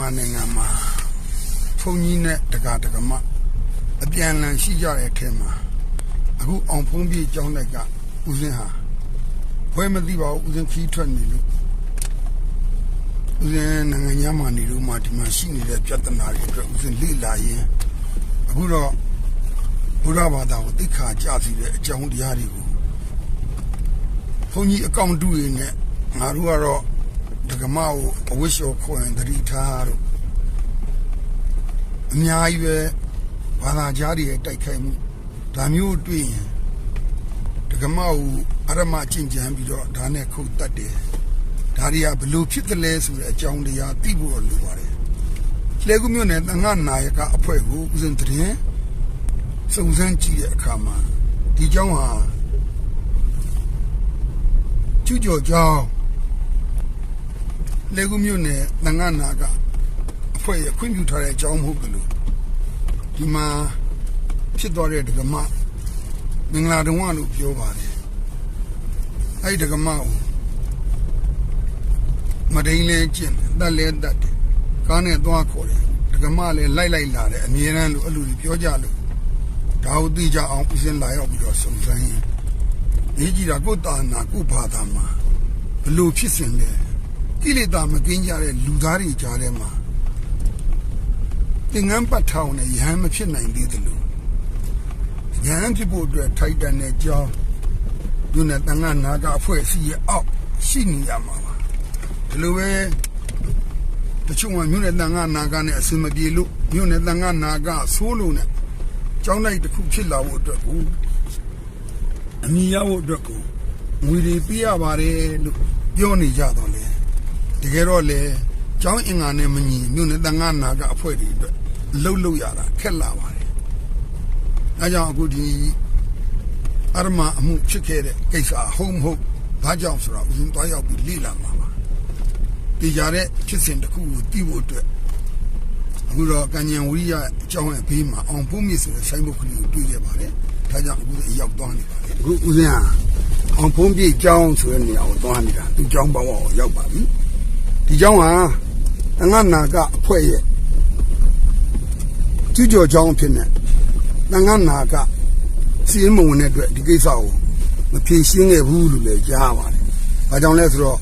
မြန်မာနိုင်ငံမှာဘုန်းကြီးနဲ့တက္ကတက္ကမအပြန်အလှန်ရှိကြတဲ့အထက်မှာအခုအောင်ဖုံးပြေကျောင်းတိုက်ကဦးစင်းဟာဘွဲမသိပါဘူးဦးစင်းခီးထွက်နေလို့ဦးစင်းနိုင်ငံညာမှာနေလို့မှဒီမှာရှိနေတဲ့ပြဿနာတွေအတွက်ဦးစင်းလေ့လာရင်အခုတော့ဘုရားဘာသာကိုသိက္ခာကြစီတဲ့အကြောင်းတရားတွေကိုဘုန်းကြီးအကောင့်တူတွေနဲ့ငါတို့ကတော့ ဒကမကိုအဝိရှောခွင်တတိထားတို့အများကြီးပဲဘာသာကြားတွေရဲ့တိုက်ခိုက်မှုဒါမျိုးတွေ့ရင်ဒကမကိုအရမကျင့်ကြံပြီးတော့ဒါနဲ့ခုတ်တတ်တယ်ဒါတွေကဘလို့ဖြစ်တယ်လဲဆိုတဲ့အကြောင်းတရားသိဖို့လိုပါတယ်လေကူမျိုးနဲ့တန်ခါနာယကအဖွဲ့ကိုဦးစင်တရင်စုံစမ်းကြည့်တဲ့အခါမှာဒီเจ้าဟာကျူးကျော်ကြောင်း လေကူမျိုးနဲ့တန်ခါနာကအဖွဲ့ရခွင့်ပြုထားတဲ့အကြောင်းမဟုတ်ဘူးလို့ဒီမှာဖြစ်သွားတဲ့ဒကမမင်္ဂလာတုံးကလို့ပြောပါတယ်အဲ့ဒီဒကမကိုမဒိန်လဲကျင့်တယ်တက်လဲတက်တယ်ကားနဲ့သွားခေါ်တယ်ဒကမလည်းလိုက်လိုက်လာတယ်အမြဲတမ်းလို့အဲ့လိုပြောကြလို့ဒါဟုတ်သိကြအောင်ပြင်းလာရောက်ပြီးတော့စုံစမ်းရင်ရေးကြည့်တာကိုယ်တာနာကိုယ်ဘာသာမှာဘလို့ဖြစ်စဉ်လဲ ကိလေသာမကင်းကြတဲ့လူသားတွေကြားထဲမှာသင်္ကန်းပတ်ထောင်နဲ့ယဟန်မဖြစ်နိုင်သေးတယ်လို့ယဟန်ဖြစ်ဖို့အတွက်ထိုက်တန်တဲ့ကြောင်းဒုနဲ့တန်ခါနာကအဖွဲ့အစည်းရဲ့အောက်ရှိနေရမှာပါဒီလိုပဲတချို့ကမြို့နယ်တန်ခါနာကနဲ့အစင်မပြေလို့မြို့နယ်တန်ခါနာကဆိုးလို့နဲ့ကျောင်းလိုက်တစ်ခုဖြစ်လာဖို့အတွက်ကိုအမိရဖို့အတွက်ကိုငွေတွေပေးရပါတယ်လို့ပြောနေကြတော့လေ တကယ်တော့လေကျောင်းအင်္ဂါနဲ့မညီမြို့နယ်တန်ခါနာကအဖွဲ့တွေအတွက်လှုပ်လှုပ်ရတာခက်လာပါတယ်အဲကြောင့်အခုဒီအရမအမှုဖြစ်ခဲ့တဲ့ကိစ္စဟုတ်မဟုတ်ဘာကြောင့်ဆိုတော့ဦးဇင်းတွားရောက်ပြီးလေ့လာမှာပါဒီကြတဲ့ဖြစ်စဉ်တစ်ခုကိုသိဖို့အတွက်အခုတော့ကံဉဏ်ဝိရိယအကြောင်းရဲ့ဘေးမှာအောင်ဖို့မြစ်ဆိုတဲ့ဆိုင်ဘုတ်ကလေးကိုတွေ့ခဲ့ပါတယ်ဒါကြောင့်အခုအရောက်သွားနေပါတယ်အခုဦးဇင်းဟာအောင်ဖုံးပြေကျောင်းဆိုတဲ့နေရာကိုသွားနေတာသူကျောင်းပေါင်းကိုရောက်ပါပြီ ဒီကျောင်းဟာတငါနာကအဖွဲ့ရဲ့ကျူးကျော်ကျောင်းဖြစ်နေတငါနာကစီးမဝင်တဲ့အတွက်ဒီကိစ္စကိုမဖြေရှင်းခဲ့ဘူးလို့လည်းကြားပါတယ်။ဘာကြောင့်လဲဆိုတော့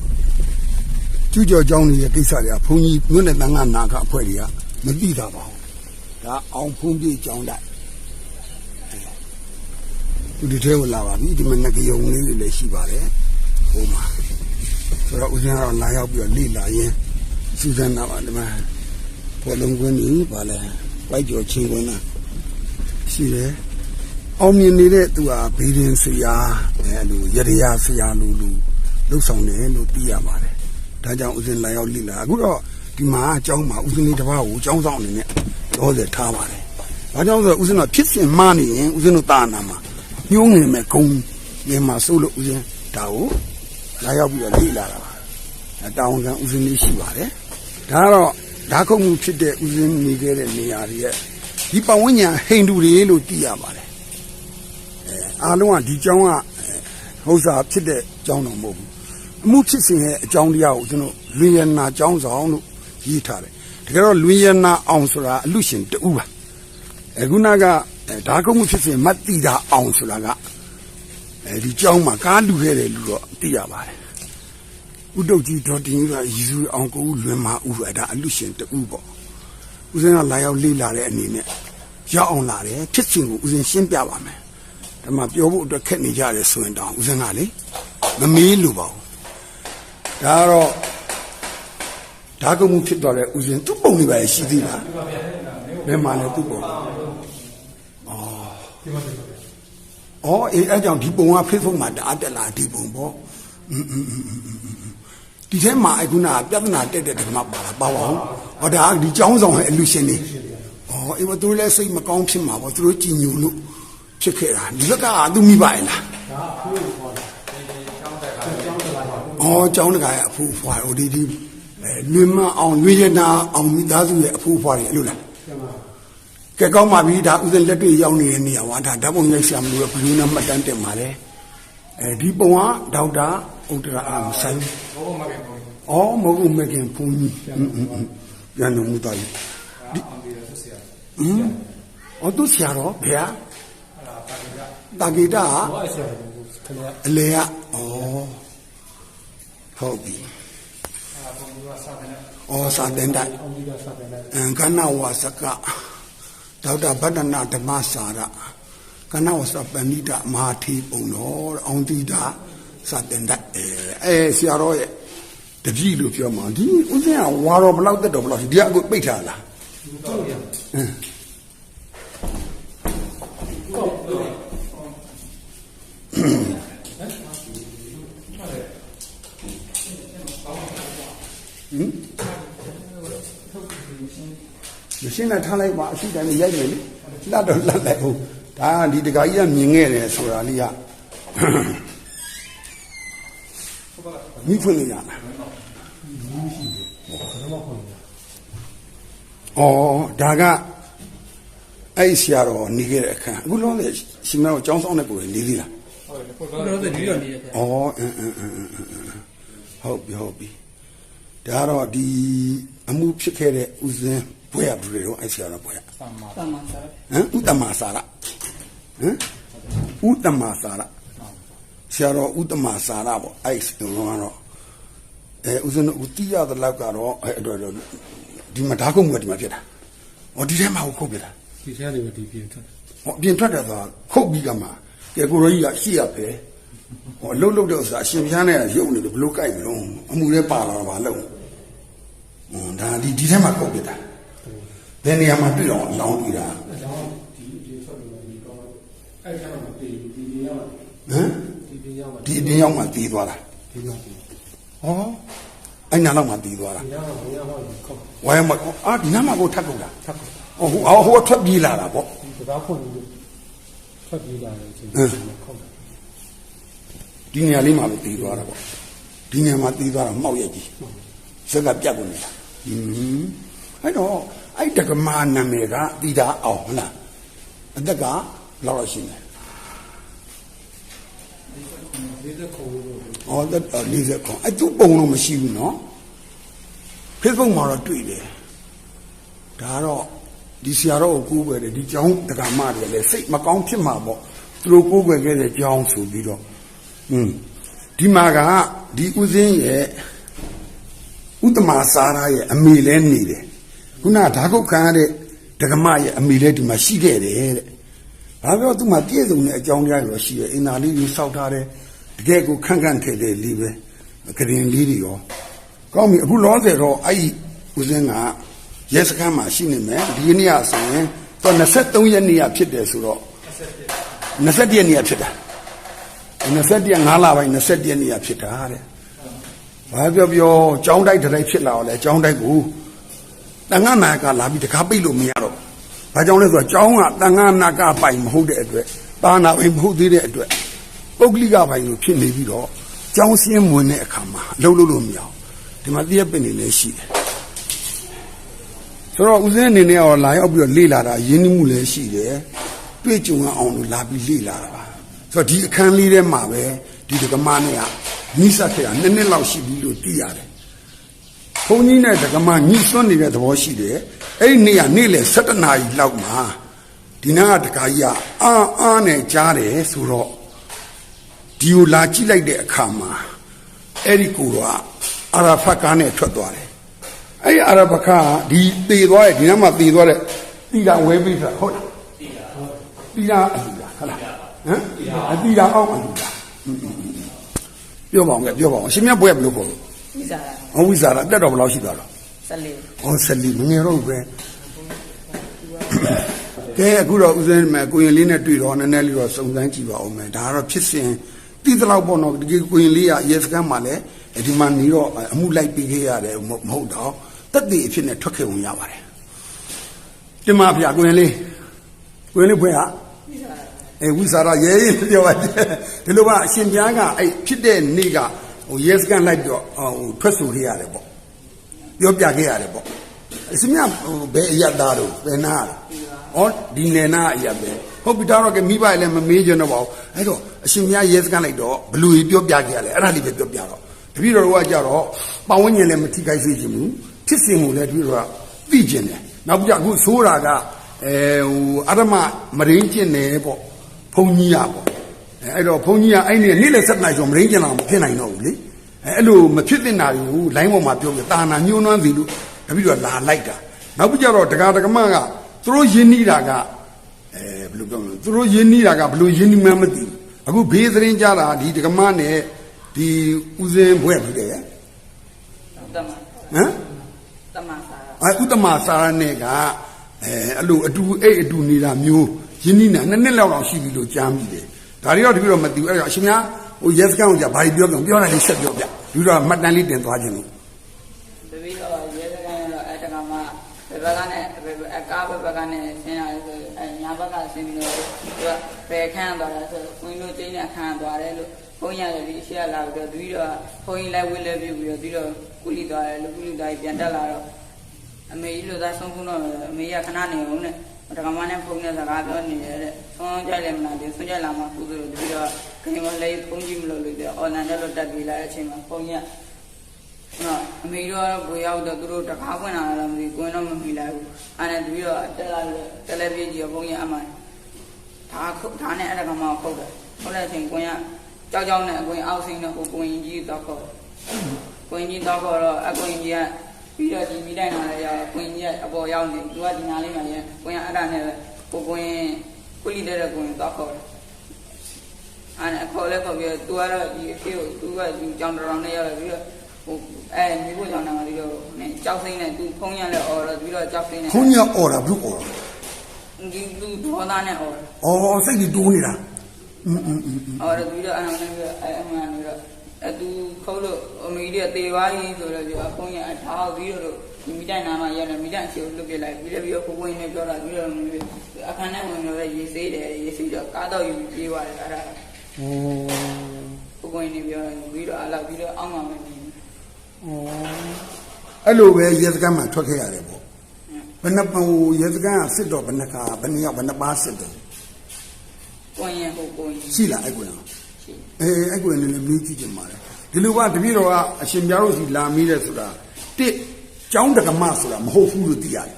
ကျူးကျော်ကျောင်းတွေရဲ့ကိစ္စတွေကဘုန်းကြီးမြို့နယ်တန်ခါနာကအဖွဲ့တွေကမသိတာပါဘူး။ဒါအောင်ဖုံးပြေကျောင်းတိုက်ဒီဒီထဲကိုလာပါပြီဒီမှာငကယုံလေးတွေလည်းရှိပါတယ်ဟိုမှာ ဆိုတော့ဦးဇင်းကတော့လာရောက်ပြီးတော့လေ့လာရင်းစူးစမ်းတာပါဒီမှာပေါ်လုံးကွင်းကြီးပါလဲပိုက်ကျော်ချင်းကွင်းလားရှိတယ်အောင်မြင်နေတဲ့သူဟာဘေးရင်ဆရာအဲလိုရရဆရာလိုလိုလှုပ်ဆောင်တယ်လို့သိရပါတယ်ဒါကြောင့်ဦးဇင်းလာရောက်လေ့လာအခုတော့ဒီမှာအကြောင်းမှာဦးဇင်းလေးတစ်ပါးကိုအကြောင်းဆောင်အနေနဲ့တော့ဆက်ထားပါတယ်ဘာကြောင့်ဆိုတော့ဦးဇင်းတို့ဖြစ်စဉ်မှနေရင်ဦးဇင်းတို့တာနာမှာညှိုးငင်မဲ့ဂုံမြန်မာဆိုလို့ဦးဇင်းဒါကို လာရောက်ပြီးတော့လိလာတာပါအတောင်းကဦးဇင်းလေးရှိပါတယ်ဒါကတော့ဓာခုံမှုဖြစ်တဲ့ဦးဇင်းနေခဲ့တဲ့နေရာတွေရဲ့ဒီပတ်ဝန်းကျင်ဟိန္ဒူတွေလို့သိရပါတယ်အဲအားလုံးကဒီကျောင်းကဟုတ်စာဖြစ်တဲ့ကျောင်းတော်မဟုတ်ဘူးအမှုဖြစ်စဉ်ရဲ့အကြောင်းတရားကိုကျွန်တော်လွင်ရနာကျောင်းဆောင်လို့ရေးထားတယ်တကယ်တော့လွင်ရနာအောင်ဆိုတာအလူရှင်တူပါအခုနကဓာကုံမှုဖြစ်စဉ်မတ်တီတာအောင်ဆိုတာက အဲဒီကျောင်းမှာကားလူခဲ့တယ်လို့တော့သိရပါတယ်ဥတုတ်ကြီးဒေါ်တင်ကြီးကရည်စူးအောင်ကိုလွင်မာဥအဲ့ဒါအလူရှင်တူပေါ့ဦးစင်းကလာရောက်လေ့လာတဲ့အနေနဲ့ရောက်အောင်လာတယ်ဖြစ်စဉ်ကိုဦးစင်းရှင်းပြပါမယ်ဒါမှပြောဖို့အတွက်ခက်နေကြတယ်ဆိုရင်တောင်ဦးစင်းကလေမမေးလို့ပါဘူးဒါကတော့ဓာကုံမှုဖြစ်သွားတဲ့ဦးစင်းသူ့ပုံတွေပဲရှိသေးလားဘယ်မှာလဲသူ့ပုံအော် အေးအဲ့ကြောင့်ဒီပုံက Facebook မှာတအားတက်လာဒီပုံပေါ့อืมဒီထဲမှာအခုနပြဿနာတက်တဲ့တက္ကမပါလားပါပါဘူးဟောဒါဒီចောင်းဆောင်ရဲ့အလူရှင်နေဩအေးဘသူလည်းစိတ်မကောင်းဖြစ်မှာပေါ့သူတို့ကြည်ညိုလို့ဖြစ်ခဲ့တာဒီဘက်ကသူမိပါရဲ့လားဒါအဖိုးကိုခေါ်တယ်ဩចောင်းတကာရဲ့အဖိုးဖွာဟိုဒီဒီအဲလွင်မအောင်လွင်ရနာအောင်မိသားစုရဲ့အဖိုးဖွာတွေအဲ့လိုလား ကဲကောင်းပါပြီဒါဥစဉ်လက်တွေ့ရောက်နေတဲ့နေရာဝါဒါဓာတ်ပုံရိုက်ဆရာမလို့ဘလူးနဲ့မှတ်တမ်းတင်ပါလေအဲဒီပုံကဒေါက်တာဥဒ္ဒရာအာမဆိုင်ဘောမကင်ဘုန်းကြီးအော်မဟုတ်ဘူးမကင်ဘုန်းကြီးပြန်တော်မူသားကြီးဒီအောင်ပြီးတော့သူဆရာဟမ်အော်သူဆရာတော်ဘယ်ဟာတာဂိတာဟာဟောဆရာကခင်ဗျာအလေကဩဟုတ်ပြီအာဘုံကစာတယ်ဩစာတင်တိုက်အောင်ပြီးတော့စာတယ်လည်းအံကနဝစက ဒေါက်တာဗတ္တနာဓမ္မစာရကနဝစပဏိတမဟာထေပုံတော်တဲ့အောင်တိတာစာတင်တိုက်အဲအဲဆရာတော်ရဲ့တပည့်လို့ပြောမှာဒီဦးဇင်းကဝါတော်ဘလောက်တက်တော်ဘလောက်ရှိဒီကအခုပိတ်ထားလားတော့ရအင်းတော့တော့ မရှင်းနဲ့ထားလိုက်ပါအရှိတိုင်းရိုက်မယ်လေလတ်တော့လတ်လိုက်ဟုတ်ဒါကဒီတခါကြီးကမြင်ခဲ့တယ်ဆိုတာလေးကမိဖွင့်လို့ရလားဘယ်မှာခေါ်လဲ။အော်ဒါကအဲ့ဆရာတော်နေခဲ့တဲ့အခန်းအခုလုံးလေရှင်မတော်ကျောင်းဆောင်တဲ့ကိုယ်နေသေးလားဟုတ်တယ်ကိုတော့ဒီတော့နေရခဲ့။အော်အင်းအင်းအင်းအင်းအင်းဟုတ်ပြီဟုတ်ပြီ။ဒါကတော့ဒီအမှုဖြစ်ခဲ့တဲ့ဥစဉ် ဘွဲရဘူးလေတော့အဲ့ဆရာတော်ဘွဲရဆာမတမန်စား။ဟမ်ဥတ္တမစာရ။ဟမ်ဥတ္တမစာရဆရာတော်ဥတ္တမစာရပေါ့အဲ့ဒီကတော့အဲဥစဉ်ဥတိရတဲ့လောက်ကတော့အဲ့အတွက်တော့ဒီမှာဓာတ်ကုန်းကဒီမှာဖြစ်တာ။အော်ဒီထဲမှာဟုတ်ဖြစ်တာ။ဒီထဲကနေဒီပြင်ထွက်ဟောအပြင်ထွက်တယ်ဆိုတာခုတ်ပြီးကမှကဲကိုရောကြီးကရှိရပဲဟောအလုတ်လုတ်တဲ့ဥစ္စာအရှင်ပြားနဲ့ရုပ်နေလို့ဘလို့ကြိုက်မလို့အမှုတွေပါလာတော့မလုပ်ဟွန်းဒါဒီဒီထဲမှာခုတ်ပြတာဘ ယ်နေရာမှာတွေ့တော့လောင်းတွေ့တာအကြောင်းဒီဒီထွက်ပြီးဒီတော့အဲ့ကျတော့ဒီဒီဒီရောက်ဟမ်ဒီဒီရောက်ဒီအပြင်ရောက်မှတီးသွားတာဒီရောက်ဒီဟောအဲ့နာတော့မှတီးသွားတာရောက်တော့ဘယ်ရောက်ခေါ်ဝိုင်းမအာဒီနားမှာကိုထပ်ကုန်တာထပ်ခေါ်ဟောဟိုအော်ဟိုကထွက်ပြေးလာတာပေါ့ဒီတော့ဖွင့်လို့ထွက်ပြေးလာတယ်ချင်းခေါ်တယ်ဒီနေရာလေးမှာပဲတီးသွားတာပေါ့ဒီနေရာမှာတီးသွားတာမှောက်ရက်ကြီးစက်ကပြတ်ကုန်နေတာဟင်းအဲ့တော့ အဲ့တက္ကမနာမည်ကတီတာအောင်ဟုတ်လားအသက်ကဘယ်လောက်လောက်ရှိလဲဒီတော့ခေါ်လို့ဟောသက်40ခေါအဲ့သူပုံတော့မရှိဘူးနော် Facebook မှာတော့တွေ့တယ်ဒါတော့ဒီဆရာတော်ကိုကိုးကွယ်တယ်ဒီကျောင်းတက္ကမတွေလည်းစိတ်မကောင်းဖြစ်မှာပေါ့သူတို့ကိုးကွယ်ခဲ့တဲ့ကျောင်းဆိုပြီးတော့ဟွန်းဒီမှာကဒီဥစဉ်ရဲ့ဥတ္တမစာရရဲ့အမေလဲနေတယ် ခုနဓာတ်ကုတ်ခံရတဲ့ဒကမရဲ့အမေလဲဒီမှာရှိခဲ့တယ်တဲ့ဘာပြောသူ့မှာပြည့်စုံတဲ့အကြောင်းတရားရောရှိတယ်အင်္ဂါလေးကြီးစောက်ထားတယ်တကယ်ကိုခန့်ခန့်ထဲထဲလေးပဲကရင်လေးတွေရောကောင်းပြီအခုလောဆယ်တော့အဲ့ဒီဥစဉ်ကရဲစခန်းမှာရှိနေမယ်ဒီနေ့ကဆိုရင်တော့23ရက်နေ့ကဖြစ်တယ်ဆိုတော့21ရက်နေ့ကဖြစ်တာ21ရက်5လပိုင်း21ရက်နေ့ကဖြစ်တာတဲ့ဘာပြောပြောကြောင်းတိုက်တစ်တိုက်ဖြစ်လာတော့လေကြောင်းတိုက်ကို တန်ခါနာကလာပြီးတကားပိတ်လို့မရတော့ဘာကြောင့်လဲဆိုတော့ကြောင်းကတန်ခါနာကပိုင်မဟုတ်တဲ့အတွက်တာနာပိုင်မဟုတ်သေးတဲ့အတွက်ပုဂ္ဂလိကပိုင်လို့ဖြစ်နေပြီးတော့ကြောင်းစင်းဝင်တဲ့အခါမှာလှုပ်လို့လို့မရအောင်ဒီမှာတည့်ရပင်နေလည်းရှိတယ်ဆိုတော့ဦးစင်းအနေနဲ့ရောလာရောက်ပြီးတော့လေ့လာတာရင်းနှီးမှုလည်းရှိတယ်တွေ့ကြုံအောင်လို့လာပြီးလေ့လာတာပါဆိုတော့ဒီအခန်းလေးထဲမှာပဲဒီဒကမနဲ့ကနိစ္စခဲ့တာနှစ်နှစ်လောက်ရှိပြီလို့သိရတယ် ဘုန်းကြီးနဲ့တက္ကမညှိစွန်းနေတဲ့သဘောရှိတယ်အဲ့ဒီနေ့ကနေ့လေ7နာရီလောက်မှာဒီနားကတက္ကကြီးကအာအာနဲ့ကြားတယ်ဆိုတော့ဒီကိုလာကြည့်လိုက်တဲ့အခါမှာအဲ့ဒီကိုတော့အာရာဖတ်ကားနဲ့ထွက်သွားတယ်အဲ့ဒီအာရာဖတ်ကားကဒီသေသွားတဲ့ဒီနားမှာသေသွားတဲ့တိတာဝဲပြီးဆိုတာဟုတ်လားတိတာအလူလားဟုတ်လားဟမ်အတိတာအောက်အလူလားပြောပါအောင်ကပြောပါအောင်ရှင်မြတ်ဘွဲဘယ်လိုပေါ့ ဝိဇာရအဝိဇ္ဇာရတက်တော်ဘယ်လောက်ရှိသွားတော့ဆက်လေးဟောဆက်လီမငယ်တော့ဘူးပဲကဲအခုတော့ဦးဇင်းမဲ့ကိုရင်လေးနဲ့တွေ့တော့နည်းနည်းလေးတော့စုံစမ်းကြည့်ပါဦးမယ်ဒါကတော့ဖြစ်စဉ်တိသလောက်ပေါ့နော်ဒီကိုရင်လေးကရဲစခန်းမှာလည်းဒီမှာနေတော့အမှုလိုက်ပြီးခဲ့ရတယ်မဟုတ်မဟုတ်တော့တက်တည်အဖြစ်နဲ့ထွက်ခဲ့ဝင်ရပါတယ်တင်ပါဗျာကိုရင်လေးကိုရင်လေးဘွဲဟာအဲဝိစာရရဲရဲပြောပါဒီလိုပါအရှင်ပြားကအဲ့ဖြစ်တဲ့နေ့က ဟိုရဲစခန်းလိုက်ပြီးတော့ဟိုထွက်ဆိုခဲ့ရတယ်ပေါ့ပြောပြခဲ့ရတယ်ပေါ့အစမြဟိုဘယ်အရသားတို့ဘယ်နာလဲဩဒီနေနာအရပဲဟုတ်ပြီဒါတော့ကမိဘလည်းမမေးကြတော့ပါဘူးအဲ့တော့အရှင်မြတ်ရဲစကန်လိုက်တော့ဘလူကြီးပြောပြခဲ့ရလဲအဲ့ဒါလေးပဲပြောပြတော့တပည့်တော်တို့ကကြတော့ပဝန်းကျင်လည်းမထိခိုက်စေချင်ဘူးဖြစ်စဉ်ကိုလည်းတပည့်တော်ကသိကျင်တယ်နောက်ပြီးအခုဆိုးတာကအဲဟိုအရမမရင်းကျင်တယ်ပေါ့ဘုံကြီးရပေါ့ အဲအဲ့တော့ဘုံကြီးကအဲ့ဒီနေ့လက်ဆက်နိုင်ဆိုမရင်းကျင်တော့မဖြစ်နိုင်တော့ဘူးလေအဲအဲ့လိုမဖြစ်သင့်တာတွေကိုလိုင်းပေါ်မှာပြောပြတာနာညှိုးနှွမ်းစီလို့တပိတော့လာလိုက်တာနောက်ပြီးကြတော့ဒကာဒကမကသူတို့ယဉ်နီးတာကအဲဘယ်လိုပြောမလဲသူတို့ယဉ်နီးတာကဘယ်လိုယဉ်နီးမှန်းမသိဘူးအခုဘေးသတင်းကြတာဒီဒကမနဲ့ဒီဦးစင်းဘွဲ့ဖြစ်တယ်ဟမ်တမတမစာအဲဥတ္တမစာရနဲ့ကအဲအဲ့လိုအတူအဲ့အတူနေတာမျိုးယင်းနီးနာနှစ်နှစ်လောက်တော့ရှိပြီလို့ကြားမိတယ် ဒါတွေတော့တပြည့်တော့မသိဘူးအဲ့တော့အရှင်များဟိုရဲစကန်ကဘာတွေပြောကြပြောတာလေးဆက်ပြောပြဒီတော့မှတ်တမ်းလေးတင်သွားခြင်းလို့တပီတော့ရဲစကန်ရောအဲ့တကမှဘယ်ဘက်ကနဲ့ဘယ်အကားဘယ်ဘက်ကနဲ့ဆင်းရတယ်ဆိုအဲညာဘက်ကဆင်းပြီးတော့သူကဘယ်ခန်းသွားလဲဆိုဝင်းတို့ကျင်းနဲ့ခန်းသွားတယ်လို့ဘုန်းကြီးလည်းဒီရှေ့လာပြီးတော့ပြီးတော့ဘုန်းကြီးလည်းဝင်းလည်းပြုတ်ပြီးတော့ပြီးတော့ကုလီသွားတယ်လို့ကုလီသွားပြီးပြန်တက်လာတော့အမေကြီးလို့သာဆုံးဖုန်းတော့အမေကခဏနေအောင်နဲ့ တကမနဲ့ဖုန်းနဲ့စကားပြောနေတယ်တဲ့ဆုံးကြလည်းမလားဒီဆုံးကြလာမှကုသိုလ်ပြီးတော့ခင်ဗျာလေးဖုန်းကြီးမလို့လို့ပြောအော်နန်တက်လို့တက်ပြီးလာတဲ့အချိန်မှာဖုန်းကြီးကနော်အမေတို့ကတော့ကိုရောက်တော့သူတို့တကားဖွင့်လာတာမသိကိုင်းတော့မမိလိုက်ဘူးအဲ့ဒါပြီးတော့တက်လာလို့တယ်လီဗီကြီးဘုံကြီးအမှန်ဒါခုတ်ဒါနဲ့အဲ့ဒါကမှခုတ်တယ်ခုတ်တဲ့အချိန်ကိုင်းကကြောက်ကြောက်နဲ့အကိုင်းအောက်ဆင်းတော့ကိုကိုင်းကြီးတော့ခုတ်ကိုင်းကြီးတော့ခုတ်တော့အကိုင်းကြီးကပြီးတော့ဒီမိတိုင်းလာလည်းရောက်ကိုင်းကြီးကအပေါ်ရောက်နေသူကဒီနာလေးမှလည်းကိုင်း တာနဲ့ပဲကိုကွင်းကိုလိတဲ့ကွင်းသွားခေါ်တယ်။အဲ့ခေါ်လဲခေါ်ပြီးတော့ तू ကတော့ဒီအဖေကို तू ကဒီကြောင်တောင်နဲ့ရောက်လာပြီးတော့ဟိုအဲမိဖို့ကြောင်တောင်ကလေးတော့နဲ့ကြောက်စိမ့်နဲ့ तू ဖုံးရလဲအော်တော့ပြီးတော့ကြောက်စိမ့်နဲ့ဖုံးရအော်တာဘူးအော်ဒီ तू ဒေါသနဲ့အော်အော်စိတ်ကြီးတိုးနေတာอืมๆๆအော်တော့ပြီးတော့အဲ့အောင်နဲ့အဲ့အမှန်နေတော့အဲ तू ခေါ်လို့အမေကြီးကတေသွားကြီးဆိုတော့ပြောအဖုံးရအထားပြီးတော့ ဒီမိတိုင်းနာမှာရတယ်မိတိုင်းအချေကိုလွတ်ပြလိုက်ပြီးတော့ပြီးတော့ကိုကိုင်းနဲ့ပြောတာပြီးတော့အခန်းထဲဝင်တော့ရေဆေးတယ်ရေဆေးတော့ကားတော့ယူပြေးသွားတယ်အဲ့ဒါโอ้ကိုကိုင်းနဲ့ပြောပြီးတော့အလောက်ပြီးတော့အောင်းမှာမနေဘူးအဲ့လိုပဲရဲစကန်မှာထွက်ခဲ့ရတယ်ပေါ့ဘယ်နှပဟိုရဲစကန်ကစစ်တော့ဘယ်နှခါဘယ်နှယောက်ဘယ်နှပါစစ်တယ်ကိုင်းရဲ့ဟိုကိုင်းရှိလားအဲ့ကွင်ရှိအေးအဲ့ကွင်လည်းမေးကြည့်ကြပါလေဒီလိုကတပည့်တော်ကအရှင်ပြားတို့စီလာမီးတယ်ဆိုတာတစ် ကျောင်းတက္ကမဆိုတာမဟုတ်ဘူးလို့သိရတယ်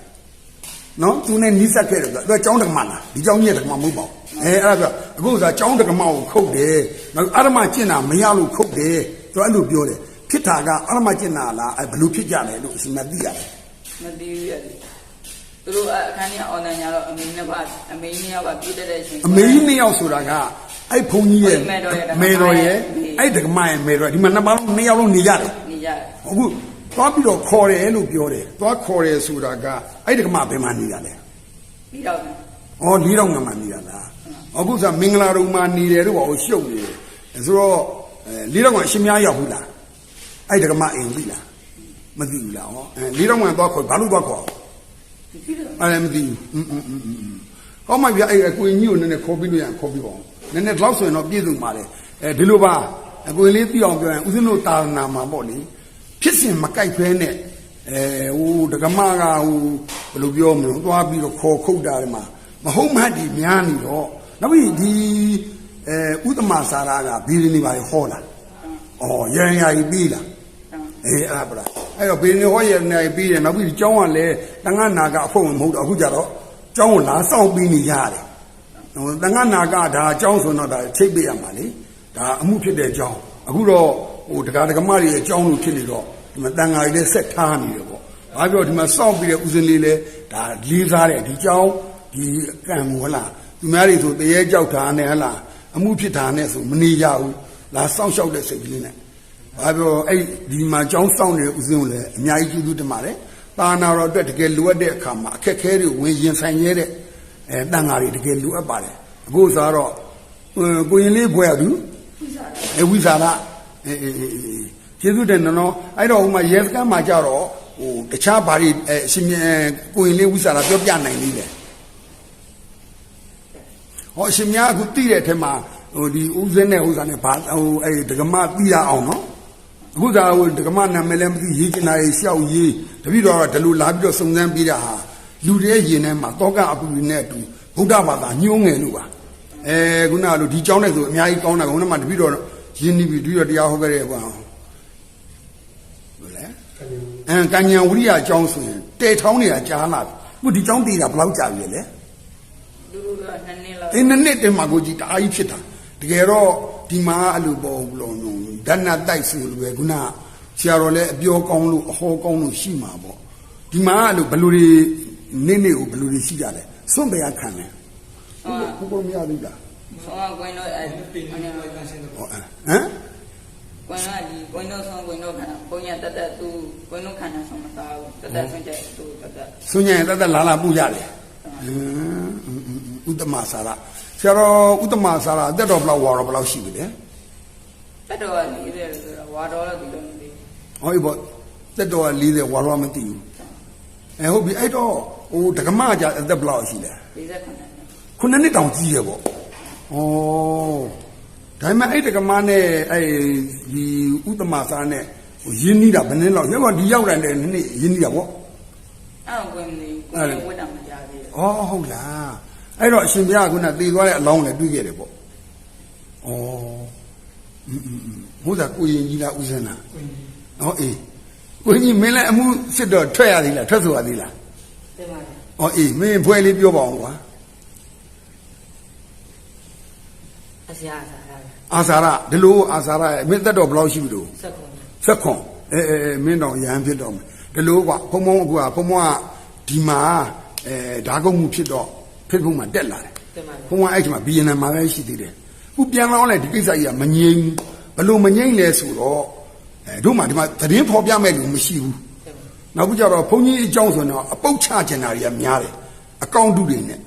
နော်သူနဲ့နီးစပ်ခဲ့တယ်ဆိုတာသူကကျောင်းတက္ကမလားဒီကျောင်းကြီးတက္ကမမဟုတ်ပါဘူးအဲအဲ့ဒါပြောအခုကကျောင်းတက္ကမကိုခုတ်တယ်နောက်အရမကျင့်တာမရလို့ခုတ်တယ်သူအဲ့လိုပြောတယ်ဖြစ်တာကအရမကျင့်တာလားအဲဘယ်လိုဖြစ်ကြလဲလို့အရှင်မသိရတယ်မတည်ဘူးရတယ်သူတို့အခန်းကြီးအော်နန်ညာတော့အမေနဲ့ပါအမေနဲ့ကပြည့်တဲ့အချိန်အမေကြီးနှစ်ယောက်ဆိုတာကအဲ့ဘုံကြီးရဲ့မေတော်ရဲ့မေတော်ရဲ့အဲ့ဒကမရဲ့မေတော်ဒီမှာနှစ်ပါးလုံးနှစ်ယောက်လုံးနေရတယ်နေရတယ်အခု သွားပြီးတော့ခေါ်တယ်လို့ပြောတယ်သွားခေါ်တယ်ဆိုတာကအဲ့ဒကမဘယ်မှာနေတာလဲ ပြီးတော့ ဩလေးတော့ငါမှနေတာလားအခုဆိုမင်္ဂလာတုံမှာနေတယ်လို့ဘာလို့ရှုပ်နေတယ်ဆိုတော့အဲလေးတော့ကအရှင်များရောက်ဘူးလားအဲ့ဒကမအိမ်ပြီလားမသိဘူးလားဟောအဲလေးတော့မှသွားခေါ်ဘာလို့သွားခေါ် ပြီးတော့ အဲ့လည်းမသိဘူးอืมอืมอืมอืมကောင်းပါဗျာအဲ့အကွေကြီးကိုနည်းနည်းခေါ်ပြီးလို့ရရင်ခေါ်ပြီးပါအောင်နည်းနည်းတော့ဆိုရင်တော့ပြည့်စုံပါလေအဲဒီလိုပါအကွေလေးသိအောင်ပြောရင်ဦးဇင်းတို့တာရနာမှာပေါ့လေ ဖြစ်စဉ်မကြိုက်ဖဲနဲ့အဲဟိုဒကမကဟိုဘယ်လိုပြောမလဲသွားပြီးတော့ခေါ်ခုတ်တာတွေမှာမဟုတ်မှတ်ဒီများနေတော့နောက်ပြီးဒီအဲဥဒမစာရာကဘီရင်းနေပါလေဟောလာဩရန်ရာကြီးပြီးလာအေးအဲ့ဒါပလားအဲ့တော့ဘေးနေဟောရနေပြီးတယ်နောက်ပြီးဒီကျောင်းကလည်းတန်ခါနာကအဖို့မဟုတ်တော့အခုကြတော့ကျောင်းကိုလာစောင့်ပြီးနေရတယ်ဟိုတန်ခါနာကဒါကျောင်းဆိုတော့ဒါချိတ်ပေးရမှာလေဒါအမှုဖြစ်တဲ့ကျောင်းအခုတော့ ဟိုတက္ကဒကမတွေရဲ့ကျောင်းလို့ဖြစ်နေတော့ဒီမှာတန်ခါကြီးလည်းဆက်ထားနေတယ်ပေါ့ဘာပြောဒီမှာစောင့်ပြီးတဲ့ဦးစင်းလေးလည်းဒါလေးစားတဲ့ဒီကျောင်းဒီကံဟလားသူများတွေဆိုတရေကြောက်တာနဲ့ဟလားအမှုဖြစ်တာနဲ့ဆိုမနေကြဘူးလာစောင့်ရှောက်တဲ့စိတ်ကလေးနဲ့ဘာပြောအဲ့ဒီမှာကြောင်းဆောင်နေတဲ့ဦးစင်းကိုလည်းအများကြီးကျေးဇူးတင်ပါတယ်။တာနာတော်အတွက်တကယ်လိုအပ်တဲ့အခါမှာအခက်အခဲတွေဝင်ရင်ဆိုင်ရတဲ့အဲတန်ဃာတွေတကယ်လိုအပ်ပါတယ်။အခုဆိုတော့ကိုရင်လေးဘွယ်သူအဲဝိဇာရ အေးအေးအေးကျေးဇူးတင်နော်အဲ့တော့ဟိုမှာရဲစခန်းမှာကြတော့ဟိုတခြားဘာတွေအရှင်မြကိုရင်လေးဝိစာရာပြောပြနိုင်သေးတယ်ဟောအရှင်မြအခုတိတဲ့အထက်မှာဟိုဒီဦးစင်းနဲ့ဥစ္စာနဲ့ဘာဟိုအဲ့ဒကမသိရအောင်နော်အခုသာဟိုဒကမနာမည်လည်းမသိရေးကျင်တာရေးရှောက်ရေးတပိတော့ကဒီလိုလာပြီးတော့စုံစမ်းပြီးတာဟာလူတွေရင်ထဲမှာတောကအပူတွေနဲ့အတူဗုဒ္ဓဘာသာညှိုးငယ်လို့ပါအဲခုနကလို့ဒီကြောင်းနဲ့ဆိုအများကြီးကောင်းတာကခုနကမှတပိတော့ ရင်းနှီးပြီးတပည့်တော်တရားဟောခဲ့တဲ့ကွာဟုတ်လဲကညံအမ်ကညံဝရိယအကြောင်းဆိုရင်တဲထောင်းနေတာကြားလာပြီခုဒီကြောင်းတည်တာဘယ်လောက်ကြာပြီလဲလူလူတော့နှစ်နှစ်လောက်ဒီနှစ်နှစ်တည်းမှာကိုကြီးတအားကြီးဖြစ်တာတကယ်တော့ဒီမှာအဲ့လိုပေါ့ဘလုံးလုံးဓာတ်နာတိုက်ဆိုလိုပဲခုနဆရာတော်လည်းအပြောကောင်းလို့အဟောကောင်းလို့ရှိမှာပေါ့ဒီမှာအဲ့လိုဘယ်လိုတွေနေ့နေ့ကိုဘယ်လိုတွေရှိကြလဲစွန့်ပယ်ခံတယ်ဆောင်းဘုဘမရသေးလားဆောင်းကွင်းတော့အဲကွင်းဟောအဲ့ဟမ်တော့ဒီကွင်းတော့ဆောင်းကွင်းတော့ခံဘုံညာတက်တက်သူကွင်း တော့ခံတာဆောင်းမသားဘူးတက်တက်ဆွန့်ချက်သူတက်တက်ဆွညင်တတ်တတ်လာလာပူကြတယ်ဟမ်ဥတ္တမစာရဆရာတော်ဥတ္တမစာရအသက်တော်ဘယ်လောက်ဝါတော့ဘယ်လောက်ရှိပြီလဲတက်တော့လေးတယ်ဆိုတော့ဝါတော်လည်းဒီလိုမသိဟောဒီပေါ့သက်တော်40ဝါတော့မသိဘူးအဲဟုတ်ပြီအဲ့တော့ဟိုဒကမကြအသက်ဘယ်လောက်ရှိလဲဘူး49နဲ့ခုနှစ်နှစ်တောင်ကြီးတယ်ပေါ့ ဩဒါမှအဲ့တက္ကမနဲ့အဲ့ဒီဥတမစာနဲ့ရင်းနှီးတာဘယ်နှစ်လောက်ရောက်ကဒီရောက်တိုင်းလည်းနှစ်ရင်းနှီးတာပေါ့အဲ့တော့ဝင်နေကိုဝင်တာမကြသေးဘူးဩဟုတ်လားအဲ့တော့အရှင်ဘုရားကကသေသွားတဲ့အလောင်းလည်းတွေ့ခဲ့တယ်ပေါ့ဩဘုရားကိုရင်ကြီးလားဦးစင်းလားဟောအေးကိုရင်ကြီးမင်းလည်းအမှုစစ်တော့ထွက်ရသေးလားထွက်ဆိုရသေးလားတင်ပါတယ်ဩအေးမင်းဖွဲလေးပြောပါအောင်ကွာ အစရာစားတာအာသာရဒီလိုအာသာရရဲ့မင်းသက်တော့ဘယ်လောက်ရှိပြီလို့စက်ကုန်ဆက်ခွန်အဲအဲအဲမင်းတော့ရဟန်းဖြစ်တော့မယ်ဒီလိုကွာဘုံဘုံအခုကဘုံဘုံကဒီမှာအဲဓာကုတ်မှုဖြစ်တော့ဖြစ်ဖို့မှတက်လာတယ်တင်ပါလေဘုံကအဲ့ဒီမှာဘီယန်နံမှာပဲရှိသေးတယ်ခုပြန်လာလဲဒီကိစ္စကြီးကမငြိမ်ဘယ်လိုမငြိမ်လဲဆိုတော့အဲတို့မှဒီမှာသတင်းဖော်ပြမဲ့လူမရှိဘူးတင်ပါနောက်ပြီးကြတော့ဘုန်းကြီးအကြောင်းဆိုတော့အပုတ်ချကျင်တာတွေကများတယ်အကောင့်တုတွေနဲ့